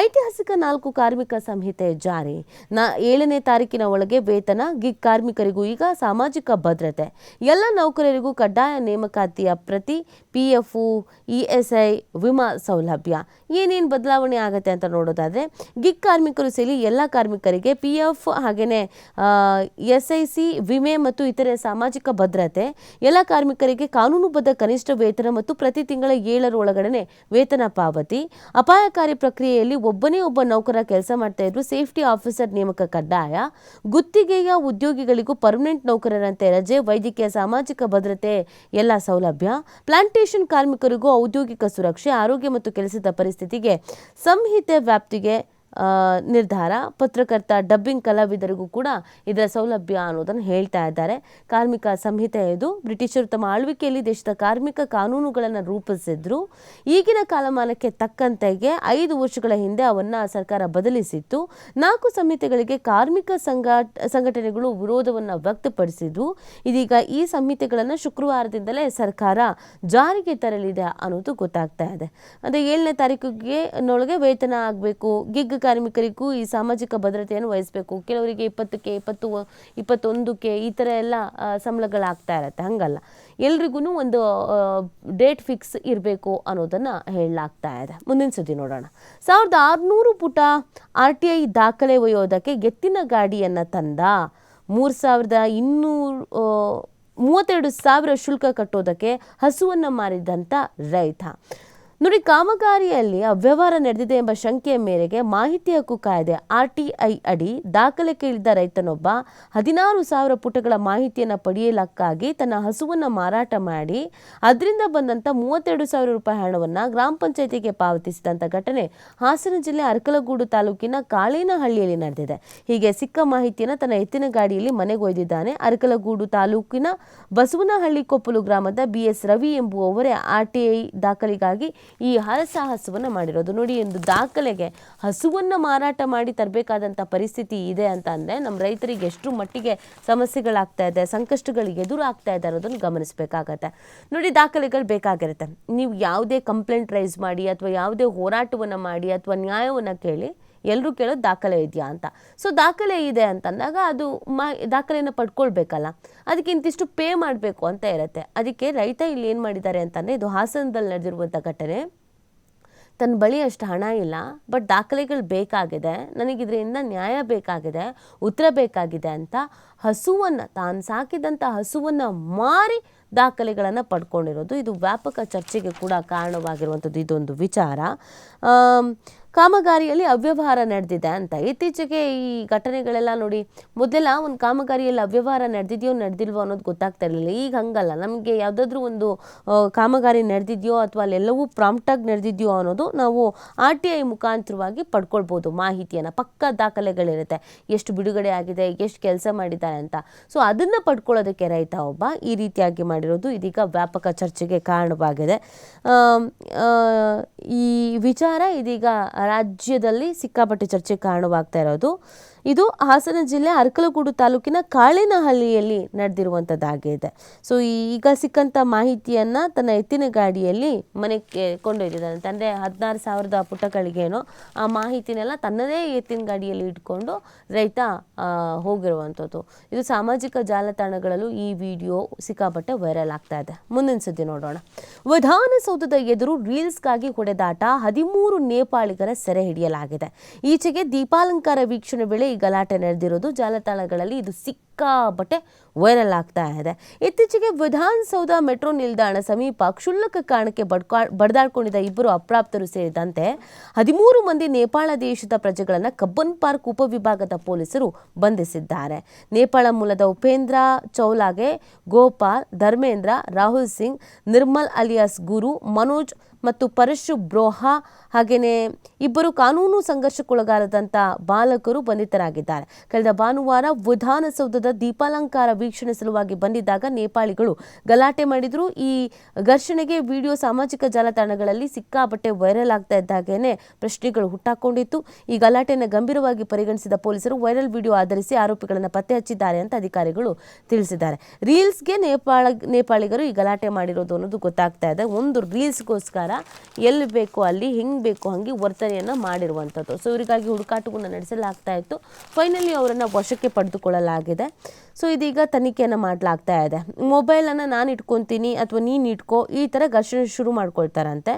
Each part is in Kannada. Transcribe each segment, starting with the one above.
ಐತಿಹಾಸಿಕ ನಾಲ್ಕು ಕಾರ್ಮಿಕ ಸಂಹಿತೆ ಜಾರಿ. ನಾ ಏಳನೇ ತಾರೀಕಿನ ಒಳಗೆ ವೇತನ, ಗಿಗ್ ಕಾರ್ಮಿಕರಿಗೂ ಈಗ ಸಾಮಾಜಿಕ ಭದ್ರತೆ. ಎಲ್ಲ ನೌಕರರಿಗೂ ಕಡ್ಡಾಯ ನೇಮಕಾತಿಯ ಪ್ರತಿ P F E S I, ವಿಮಾ ಸೌಲಭ್ಯ. ಏನೇನು ಬದಲಾವಣೆ ಆಗುತ್ತೆ ಅಂತ ನೋಡೋದಾದ್ರೆ, ಗಿಗ್ ಕಾರ್ಮಿಕರು ಸೇರಿ ಎಲ್ಲ ಕಾರ್ಮಿಕರಿಗೆ ಪಿ ಎಫ್ ಹಾಗೆಯೇ ಎಸ್ ಐ ಸಿ, ವಿಮೆ ಮತ್ತು ಇತರೆ ಸಾಮಾಜಿಕ ಭದ್ರತೆ. ಎಲ್ಲ ಕಾರ್ಮಿಕರಿಗೆ ಕಾನೂನುಬದ್ಧ ಕನಿಷ್ಠ ವೇತನ ಮತ್ತು ಪ್ರತಿ ತಿಂಗಳ ಏಳರ ಒಳಗಡೆ ವೇತನ ಪಾವತಿ. ಅಪಾಯಕಾರಿ ಪ್ರಕ್ರಿಯೆಯಲ್ಲಿ ಒಬ್ಬನೇ ಒಬ್ಬ ನೌಕರ ಕೆಲಸ ಮಾಡ್ತಾ ಇದ್ರು, ಸೇಫ್ಟಿ ಆಫೀಸರ್ ನೇಮಕ ಕಡ್ಡಾಯ. ಗುತ್ತಿಗೆಯ ಉದ್ಯೋಗಿಗಳಿಗೂ ಪರ್ಮನೆಂಟ್ ನೌಕರರಂತೆ ರಜೆ, ವೈದ್ಯಕೀಯ ಸಾಮಾಜಿಕ ಭದ್ರತೆ, ಎಲ್ಲ ಸೌಲಭ್ಯ. ಪ್ಲಾಂಟೇಶನ್ ಕಾರ್ಮಿಕರಿಗೂ ಔದ್ಯೋಗಿಕ ಸುರಕ್ಷೆ, ಆರೋಗ್ಯ ಮತ್ತು ಕೆಲಸದ ಪರಿಸ್ಥಿತಿಗೆ ಸಂಹಿತೆ ವ್ಯಾಪ್ತಿಗೆ ನಿರ್ಧಾರ. ಪತ್ರಕರ್ತ ಡಬ್ಬಿಂಗ್ ಕಲಾವಿದರಿಗೂ ಕೂಡ ಇದರ ಸೌಲಭ್ಯ ಅನ್ನೋದನ್ನು ಹೇಳ್ತಾ ಇದ್ದಾರೆ. ಕಾರ್ಮಿಕ ಸಂಹಿತೆ ಇದು. ಬ್ರಿಟಿಷರು ತಮ್ಮ ಆಳ್ವಿಕೆಯಲ್ಲಿ ದೇಶದ ಕಾರ್ಮಿಕ ಕಾನೂನುಗಳನ್ನು ರೂಪಿಸಿದ್ರು. ಈಗಿನ ಕಾಲಮಾನಕ್ಕೆ ತಕ್ಕಂತೆಗೆ ಐದು ವರ್ಷಗಳ ಹಿಂದೆ ಅವನ್ನ ಸರ್ಕಾರ ಬದಲಿಸಿತ್ತು. ನಾಲ್ಕು ಸಂಹಿತೆಗಳಿಗೆ ಕಾರ್ಮಿಕ ಸಂಘ, ಸಂಘಟನೆಗಳು ವಿರೋಧವನ್ನು ವ್ಯಕ್ತಪಡಿಸಿದ್ವು. ಇದೀಗ ಈ ಸಂಹಿತೆಗಳನ್ನು ಶುಕ್ರವಾರದಿಂದಲೇ ಸರ್ಕಾರ ಜಾರಿಗೆ ತರಲಿದೆ ಅನ್ನೋದು ಗೊತ್ತಾಗ್ತಾ ಇದೆ. ಅಂದರೆ ಏಳನೇ ತಾರೀಕಿಗೆ ನೊಳಗೆ ವೇತನ ಆಗಬೇಕು ಗಿಗ್ ಕಾರ್ಮಿಕರಿಗೂ ಈ ಸಾಮಾಜಿಕ ಭದ್ರತೆಯನ್ನು ವಹಿಸಬೇಕು. ಕೆಲವರಿಗೆ ಇಪ್ಪತ್ತಕ್ಕೆ, ಇಪ್ಪತ್ತು, ಇಪ್ಪತ್ತೊಂದಕ್ಕೆ ಈ ಥರ ಎಲ್ಲ ಸಂಬಳಗಳಾಗ್ತಾ ಇರತ್ತೆ. ಹಂಗಲ್ಲ. ಎಲ್ರಿಗೂ ಒಂದು ಡೇಟ್ ಫಿಕ್ಸ್ ಇರಬೇಕು ಅನ್ನೋದನ್ನು ಹೇಳಲಾಗ್ತಾ ಇದೆ. ಮುಂದಿನ ಸುದ್ದಿ ನೋಡೋಣ. ಸಾವಿರದ ಆರುನೂರು ಪುಟ ಆರ್ ಟಿ ಐ ದಾಖಲೆ ಒಯ್ಯೋದಕ್ಕೆ ಎತ್ತಿನ ಗಾಡಿಯನ್ನು ತಂದ. ಮೂರು ಸಾವಿರದ ಇನ್ನೂರು ಮೂವತ್ತೆರಡು ಸಾವಿರ ಶುಲ್ಕ ಕಟ್ಟೋದಕ್ಕೆ ಹಸುವನ್ನು ಮಾರಿದಂಥ ರೈತ. ನೋಡಿ ಕಾಮಗಾರಿಯಲ್ಲಿ ಅವ್ಯವಹಾರ ನಡೆದಿದೆ ಎಂಬ ಶಂಕೆಯ ಮೇರೆಗೆ ಮಾಹಿತಿ ಹಕ್ಕು ಕಾಯ್ದೆ ಆರ್ ಅಡಿ ದಾಖಲೆ ಕೇಳಿದ್ದ ರೈತನೊಬ್ಬ ಹದಿನಾರು ಸಾವಿರ ಪುಟಗಳ ಮಾಹಿತಿಯನ್ನು ಪಡೆಯಲಕ್ಕಾಗಿ ತನ್ನ ಹಸುವನ್ನು ಮಾರಾಟ ಮಾಡಿ, ಅದರಿಂದ ಬಂದಂಥ ಮೂವತ್ತೆರಡು ಸಾವಿರ ರೂಪಾಯಿ ಹಣವನ್ನು ಗ್ರಾಮ ಪಂಚಾಯಿತಿಗೆ ಪಾವತಿಸಿದಂಥ ಘಟನೆ ಹಾಸನ ಜಿಲ್ಲೆ ಅರಕಲಗೂಡು ತಾಲೂಕಿನ ಕಾಳೇನಹಳ್ಳಿಯಲ್ಲಿ ನಡೆದಿದೆ. ಹೀಗೆ ಸಿಕ್ಕ ಮಾಹಿತಿಯನ್ನು ತನ್ನ ಎತ್ತಿನ ಗಾಡಿಯಲ್ಲಿ ಮನೆಗೆ ಒಯ್ದಿದ್ದಾನೆ ಅರಕಲಗೂಡು ತಾಲೂಕಿನ ಬಸವನಹಳ್ಳಿ ಕೊಪ್ಪಲು ಗ್ರಾಮದ ಬಿ ಎಸ್ ರವಿ ಎಂಬುವವರೇ ಆರ್ ಟಿ ದಾಖಲೆಗಾಗಿ ಈ ಹರಸಾಹಸವನ್ನು ಮಾಡಿರೋದು. ನೋಡಿ, ಒಂದು ದಾಖಲೆಗೆ ಹಸುವನ್ನು ಮಾರಾಟ ಮಾಡಿ ತರಬೇಕಾದಂಥ ಪರಿಸ್ಥಿತಿ ಇದೆ ಅಂತ ಅಂದರೆ ನಮ್ಮ ರೈತರಿಗೆ ಎಷ್ಟು ಮಟ್ಟಿಗೆ ಸಮಸ್ಯೆಗಳಾಗ್ತಾ ಇದೆ ಸಂಕಷ್ಟಗಳು ಎದುರಾಗ್ತಾ ಇದೆ ಅನ್ನೋದನ್ನು ಗಮನಿಸಬೇಕಾಗತ್ತೆ. ನೋಡಿ, ದಾಖಲೆಗಳು ಬೇಕಾಗಿರುತ್ತೆ. ನೀವು ಯಾವುದೇ ಕಂಪ್ಲೇಂಟ್ ರೈಸ್ ಮಾಡಿ ಅಥವಾ ಯಾವುದೇ ಹೋರಾಟವನ್ನು ಮಾಡಿ ಅಥವಾ ನ್ಯಾಯವನ್ನು ಕೇಳಿ ಎಲ್ಲರೂ ಕೇಳೋದು ದಾಖಲೆ ಇದೆಯಾ ಅಂತ. ಸೊ ದಾಖಲೆ ಇದೆ ಅಂತಂದಾಗ ಅದು ಮಾ ದಾಖಲೆಯನ್ನು ಪಡ್ಕೊಳ್ಬೇಕಲ್ಲ. ಅದಕ್ಕೆ ಇಂತಿಷ್ಟು ಪೇ ಮಾಡಬೇಕು ಅಂತ ಇರುತ್ತೆ. ಅದಕ್ಕೆ ರೈತ ಇಲ್ಲಿ ಏನು ಮಾಡಿದ್ದಾರೆ ಅಂತಂದರೆ ಇದು ಹಾಸನದಲ್ಲಿ ನಡೆದಿರುವಂಥ ಘಟನೆ. ತನ್ನ ಬಳಿ ಅಷ್ಟು ಹಣ ಇಲ್ಲ ಬಟ್ ದಾಖಲೆಗಳು ಬೇಕಾಗಿದೆ. ನನಗಿದರಿಂದ ನ್ಯಾಯ ಬೇಕಾಗಿದೆ, ಉತ್ತರ ಬೇಕಾಗಿದೆ ಅಂತ ಹಸುವನ್ನು, ತಾನು ಸಾಕಿದಂಥ ಹಸುವನ್ನು ಮಾರಿ ದಾಖಲೆಗಳನ್ನು ಪಡ್ಕೊಂಡಿರೋದು. ಇದು ವ್ಯಾಪಕ ಚರ್ಚೆಗೆ ಕೂಡ ಕಾರಣವಾಗಿರುವಂಥದ್ದು ಇದೊಂದು ವಿಚಾರ. ಕಾಮಗಾರಿಯಲ್ಲಿ ಅವ್ಯವಹಾರ ನಡೆದಿದೆ ಅಂತ. ಇತ್ತೀಚೆಗೆ ಈ ಘಟನೆಗಳೆಲ್ಲ ನೋಡಿ ಮೊದಲೆಲ್ಲ ಒಂದು ಕಾಮಗಾರಿಯಲ್ಲಿ ಅವ್ಯವಹಾರ ನಡೆದಿದೆಯೋ ನಡೆದಿಲ್ವೋ ಅನ್ನೋದು ಗೊತ್ತಾಗ್ತಾ ಇರಲಿಲ್ಲ. ಈಗ ಹಂಗಲ್ಲ. ನಮಗೆ ಯಾವುದಾದ್ರೂ ಒಂದು ಕಾಮಗಾರಿ ನಡೆದಿದೆಯೋ ಅಥವಾ ಅಲ್ಲೆಲ್ಲವೂ ಪ್ರಾಂಪ್ಟಾಗಿ ನಡೆದಿದೆಯೋ ಅನ್ನೋದು ನಾವು ಆರ್ ಟಿ ಐ ಮುಖಾಂತರವಾಗಿ ಪಡ್ಕೊಳ್ಬೋದು ಮಾಹಿತಿಯನ್ನು. ಪಕ್ಕ ದಾಖಲೆಗಳಿರುತ್ತೆ. ಎಷ್ಟು ಬಿಡುಗಡೆ ಆಗಿದೆ, ಎಷ್ಟು ಕೆಲಸ ಮಾಡಿದ್ದಾರೆ ಅಂತ. ಸೊ ಅದನ್ನು ಪಡ್ಕೊಳ್ಳೋದಕ್ಕೆ ರೈತ ಒಬ್ಬ ಈ ರೀತಿಯಾಗಿ ಮಾಡಿರೋದು ಇದೀಗ ವ್ಯಾಪಕ ಚರ್ಚೆಗೆ ಕಾರಣವಾಗಿದೆ. ಈ ವಿಚಾರ ಇದೀಗ ರಾಜ್ಯದಲ್ಲಿ ಸಿಕ್ಕಾಪಟ್ಟೆ ಚರ್ಚೆಗೆ ಕಾರಣವಾಗ್ತಾ ಇರೋದು. ಇದು ಹಾಸನ ಜಿಲ್ಲೆ ಅರಕಲಗೂಡು ತಾಲೂಕಿನ ಕಾಳಿನಹಳ್ಳಿಯಲ್ಲಿ ನಡೆದಿರುವಂಥದ್ದಾಗಿದೆ ಸೊ ಈಗ ಸಿಕ್ಕಂಥ ಮಾಹಿತಿಯನ್ನು ತನ್ನ ಎತ್ತಿನ ಗಾಡಿಯಲ್ಲಿ ಮನೆಗೆ ಕೊಂಡೊಯ್ದಿದ್ದಾನೆ ತಂದೆ ಹದಿನಾರು ಸಾವಿರದ ಪುಟಗಳಿಗೇನೋ ಆ ಮಾಹಿತಿನೆಲ್ಲ ತನ್ನದೇ ಎತ್ತಿನ ಗಾಡಿಯಲ್ಲಿ ಇಟ್ಕೊಂಡು ರೈತ ಹೋಗಿರುವಂಥದ್ದು ಇದು ಸಾಮಾಜಿಕ ಜಾಲತಾಣಗಳಲ್ಲೂ ಈ ವಿಡಿಯೋ ಸಿಕ್ಕಾಪಟ್ಟೆ ವೈರಲ್ ಆಗ್ತಾ ಇದೆ. ಮುಂದಿನ ಸುದ್ದಿ ನೋಡೋಣ. ವಿಧಾನಸೌಧದ ಎದುರು ರೀಲ್ಸ್ಗಾಗಿ ಹೊಡೆದಾಟ ಹದಿಮೂರು ನೇಪಾಳಿಗರ ಸೆರೆ ಹಿಡಿಯಲಾಗಿದೆ. ಈಚೆಗೆ ದೀಪಾಲಂಕಾರ ವೀಕ್ಷಣೆ ವೇಳೆ ಗಲಾಟೆ ನಡೆದಿರೋದು ಜಾಲತಾಣಗಳಲ್ಲಿ ಇದು ಸಿಕ್ಕಾಪಟ್ಟೆ ವೈರಲ್ ಆಗ್ತಾ ಇದೆ. ಇತ್ತೀಚೆಗೆ ವಿಧಾನಸೌಧ ಮೆಟ್ರೋ ನಿಲ್ದಾಣ ಸಮೀಪ ಕ್ಷುಲ್ಲಕ ಕಾರಣಕ್ಕೆ ಬಡ್ಕಾ ಬಡ್ದಾಡ್ಕೊಂಡಿದ್ದ ಇಬ್ಬರು ಅಪ್ರಾಪ್ತರು ಸೇರಿದಂತೆ ಹದಿಮೂರು ಮಂದಿ ನೇಪಾಳ ದೇಶದ ಪ್ರಜೆಗಳನ್ನು ಕಬ್ಬನ್ ಪಾರ್ಕ್ ಉಪವಿಭಾಗದ ಪೊಲೀಸರು ಬಂಧಿಸಿದ್ದಾರೆ. ನೇಪಾಳ ಮೂಲದ ಉಪೇಂದ್ರ ಚೌಲಾಗೆ ಗೋಪಾಲ್, ಧರ್ಮೇಂದ್ರ, ರಾಹುಲ್ ಸಿಂಗ್, ನಿರ್ಮಲ್ ಅಲಿಯಾಸ್ ಗುರು, ಮನೋಜ್ ಮತ್ತು ಪರಶು ಬ್ರೋಹಾ ಹಾಗೆಯೇ ಇಬ್ಬರು ಕಾನೂನು ಸಂಘರ್ಷಕ್ಕೊಳಗಾದಂಥ ಬಾಲಕರು ಬಂಧಿತರಾಗಿದ್ದಾರೆ ಕಳೆದ ಭಾನುವಾರ ವಿಧಾನಸೌಧದ ದೀಪಾಲಂಕಾರ ವೀಕ್ಷಣೆ ಸಲುವಾಗಿ ಬಂದಿದ್ದಾಗ ನೇಪಾಳಿಗಳು ಗಲಾಟೆ ಮಾಡಿದ್ರು. ಈ ಘರ್ಷಣೆಗೆ ವಿಡಿಯೋ ಸಾಮಾಜಿಕ ಜಾಲತಾಣಗಳಲ್ಲಿ ಸಿಕ್ಕಾಪಟ್ಟೆ ವೈರಲ್ ಆಗ್ತಾ ಇದ್ದಾಗೇನೆ ಪ್ರಶ್ನೆಗಳು ಹುಟ್ಟಾಕೊಂಡಿತ್ತು. ಈ ಗಲಾಟೆಯನ್ನು ಗಂಭೀರವಾಗಿ ಪರಿಗಣಿಸಿದ ಪೊಲೀಸರು ವೈರಲ್ ವಿಡಿಯೋ ಆಧರಿಸಿ ಆರೋಪಿಗಳನ್ನು ಪತ್ತೆ ಹಚ್ಚಿದ್ದಾರೆ ಅಂತ ಅಧಿಕಾರಿಗಳು ತಿಳಿಸಿದ್ದಾರೆ. ರೀಲ್ಸ್ಗೆ ನೇಪಾಳ, ನೇಪಾಳಿಗರು ಈ ಗಲಾಟೆ ಮಾಡಿರೋದು ಅನ್ನೋದು ಗೊತ್ತಾಗ್ತಾ ಇದೆ. ಒಂದು ರೀಲ್ಸ್ಗೋಸ್ಕರ ಎಲ್ಲಿ ಬೇಕೋ ಅಲ್ಲಿ, ಹೆಂಗೆ ಬೇಕೋ ಹಾಗೆ ವರ್ತನೆಯನ್ನು ಮಾಡಿರುವಂಥದ್ದು. ಸೊ, ಇವರಿಗಾಗಿ ಹುಡುಕಾಟವನ್ನು ನಡೆಸಲಾಗ್ತಾ ಇತ್ತು. ಫೈನಲಿ ಅವರನ್ನು ವಶಕ್ಕೆ ಪಡೆದುಕೊಳ್ಳಲಾಗಿದೆ. ಸೊ ಇದೀಗ ತನಿಖೆಯನ್ನು ಮಾಡಲಾಗ್ತಾ ಇದೆ. ಮೊಬೈಲನ್ನು ನಾನು ಇಟ್ಕೊತೀನಿ ಅಥವಾ ನೀನು ಇಟ್ಕೋ, ಈ ಥರ ಘರ್ಷಣೆ ಶುರು ಮಾಡ್ಕೊಳ್ತಾರಂತೆ.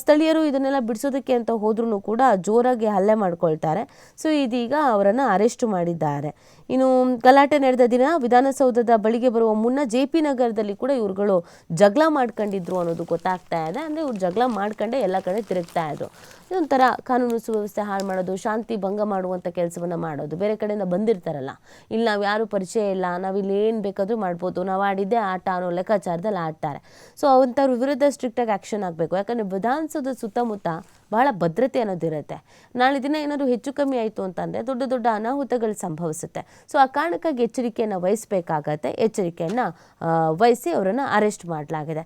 ಸ್ಥಳೀಯರು ಇದನ್ನೆಲ್ಲ ಬಿಡಿಸೋದಕ್ಕೆ ಅಂತ ಹೋದ್ರೂ ಕೂಡ ಜೋರಾಗಿ ಹಲ್ಲೆ ಮಾಡ್ಕೊಳ್ತಾರೆ. ಸೊ ಇದೀಗ ಅವರನ್ನು ಅರೆಸ್ಟ್ ಮಾಡಿದ್ದಾರೆ. ಇನ್ನು ಗಲಾಟೆ ನಡೆದ ದಿನ ವಿಧಾನಸೌಧದ ಬಳಿಗೆ ಬರುವ ಮುನ್ನ ಜೆ ಪಿ ನಗರದಲ್ಲಿ ಕೂಡ ಇವ್ರುಗಳು ಜಗಳ ಮಾಡ್ಕೊಂಡಿದ್ರು ಅನ್ನೋದು ಗೊತ್ತಾಗ್ತಾ ಇದೆ. ಅಂದರೆ ಇವ್ರು ಜಗಳ ಮಾಡ್ಕೊಂಡೆ ಎಲ್ಲ ಕಡೆ ತಿರುಗ್ತಾ ಇದ್ರು. ಇದೊಂಥರ ಕಾನೂನು ಸುವ್ಯವಸ್ಥೆ ಹಾಳು ಮಾಡೋದು, ಶಾಂತಿ ಭಂಗ ಮಾಡುವಂಥ ಕೆಲಸವನ್ನು ಮಾಡೋದು. ಬೇರೆ ಕಡೆಯಿಂದ ಬಂದಿರ್ತಾರಲ್ಲ. ಇಲ್ಲಿ ನಾವು ಯಾರು ಪರಿಚಯ ಇಲ್ಲ. ನಾವು ಇಲ್ಲಿ ಏನು ಬೇಕಾದರೂ ಮಾಡ್ಬೋದು. ನಾವು ಆಡಿದ್ದೆ ಆಟ ಅನ್ನೋ ಲೆಕ್ಕಾಚಾರದಲ್ಲಿ ಆಡ್ತಾರೆ. ಸೊ ಅಂಥವ್ರ ವಿರುದ್ಧ ಸ್ಟ್ರಿಕ್ಟಾಗಿ ಆ್ಯಕ್ಷನ್ ಆಗಬೇಕು. ಯಾಕಂದರೆ ವಿಧಾನಸೌಧದ ಸುತ್ತಮುತ್ತ ಬಹಳ ಭದ್ರತೆ ಅನ್ನೋದಿರುತ್ತೆ ನಾಳೆ ದಿನ ಏನಾದರೂ ಹೆಚ್ಚು ಕಮ್ಮಿ ಆಯಿತು ಅಂತಂದರೆ ದೊಡ್ಡ ದೊಡ್ಡ ಅನಾಹುತಗಳು ಸಂಭವಿಸುತ್ತೆ. ಸೊ ಆ ಕಾರಣಕ್ಕಾಗಿ ಎಚ್ಚರಿಕೆಯನ್ನು ವಹಿಸಬೇಕಾಗತ್ತೆ. ಎಚ್ಚರಿಕೆಯನ್ನು ವಹಿಸಿ ಅವರನ್ನು ಅರೆಸ್ಟ್ ಮಾಡಲಾಗಿದೆ.